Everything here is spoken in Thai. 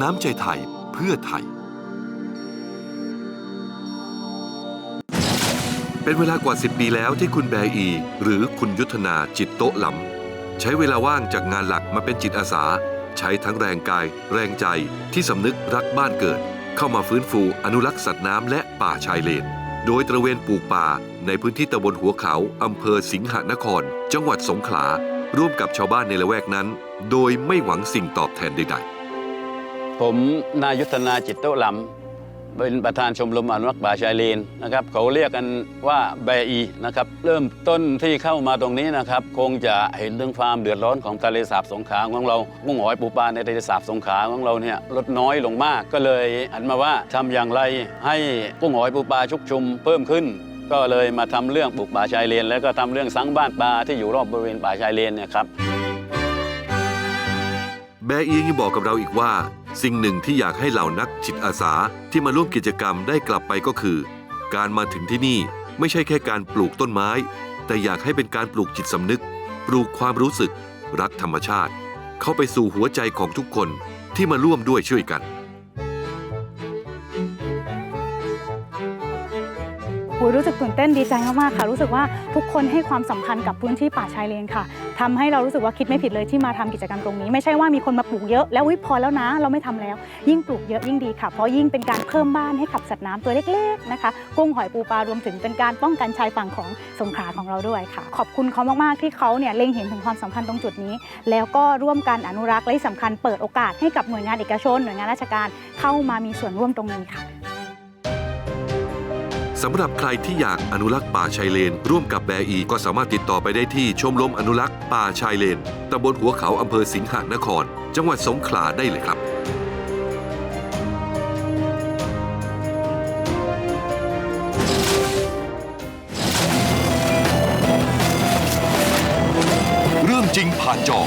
น้ำใจไทยเพื่อไทย เป็นเวลากว่า 10 ปีแล้วที่คุณแบอี หรือคุณยุทธนาจิตโตะหลำใช้เวลาว่างจากงานหลักมาเป็นจิตอาสา ใช้ทั้งแรงกาย แรงใจที่สำนึกรักบ้านเกิด เข้ามาฟื้นฟูอนุรักษ์สัตว์น้ำและป่าชายเลน โดยตระเวนปลูกป่าในพื้นที่ตำบลหัวเขาอำเภอสิงหนคร จังหวัดสงขลาร่วมกับชาวบ้านในละแวกนั้น โดยไม่หวังสิ่งตอบแทนใดๆ ผมนายุทธนาจิตโตลำเป็นประธานชมรมอนุรักษ์ป่าชายเลนนะครับเขาเรียกกันว่าแบอีนะครับเริ่มต้นที่เข้ามาตรงนี้นะครับคงจะเห็นเรื่องความเดือดร้อนของทะเลสาบสงขลาของเรากุ้งหอยปูปลาในทะเลสาบสงขลาของเราเนี่ยลดน้อยลงมากก็เลยหันมาว่าทำอย่างไรให้กุ้งหอยปูปลาชุกชุมเพิ่มขึ้น ก็เลยมาทำเรื่องปลูกป่าชายเลน แล้วก็ทำเรื่องสังบ้านปลาที่อยู่รอบบริเวณป่าชายเลนเนี่ยครับ แบอียังบอกกับเราอีกว่า สิ่งหนึ่งที่อยากให้เหล่านักจิตอาสาที่มาร่วมกิจกรรมได้กลับไปก็คือ การมาถึงที่นี่ไม่ใช่แค่การปลูกต้นไม้ แต่อยากให้เป็นการปลูกจิตสำนึก ปลูกความรู้สึก รักธรรมชาติ เข้าไปสู่หัวใจของทุกคนที่มาร่วมด้วยช่วยกัน รู้สึกตื่นเต้นดีใจมากๆค่ะ รู้สึกว่าทุกคนให้ความสำคัญกับพื้นที่ป่าชายเลนค่ะทำให้เรารู้สึกว่าคิดไม่ผิดเลยที่มาทำกิจกรรมตรงนี้ ไม่ใช่ว่ามีคนมาปลูกเยอะแล้ววิพอแล้วนะ เราไม่ทำแล้ว ยิ่งปลูกเยอะยิ่งดีค่ะ เพราะยิ่งเป็นการเพิ่มบ้านให้กับสัตว์น้ำตัวเล็กๆนะคะกุ้งหอยปูปลารวมถึงเป็นการป้องกันชายฝั่งของสงขลาของเราด้วยค่ะ ขอบคุณเขามากๆที่เขาเนี่ยเล็งเห็นถึงความสำคัญตรงจุดนี้ แล้วก็ร่วมกันอนุรักษ์และที่สำคัญเปิดโอกาสให้กับหน่วยงานเอกชน หน่วยงานราชการเข้ามามีส่วนร่วมตรงนี้ค่ะ สำหรับใครที่อยากอนุรักษ์ป่าชายเลน ร่วมกับแบอีก็สามารถติดต่อไปได้ที่ชมรมอนุรักษ์ป่าชายเลนตำบลหัวเขาอำเภอสิงหนคร จังหวัดสงขลาได้เลยครับเรื่องจริงผ่านจอ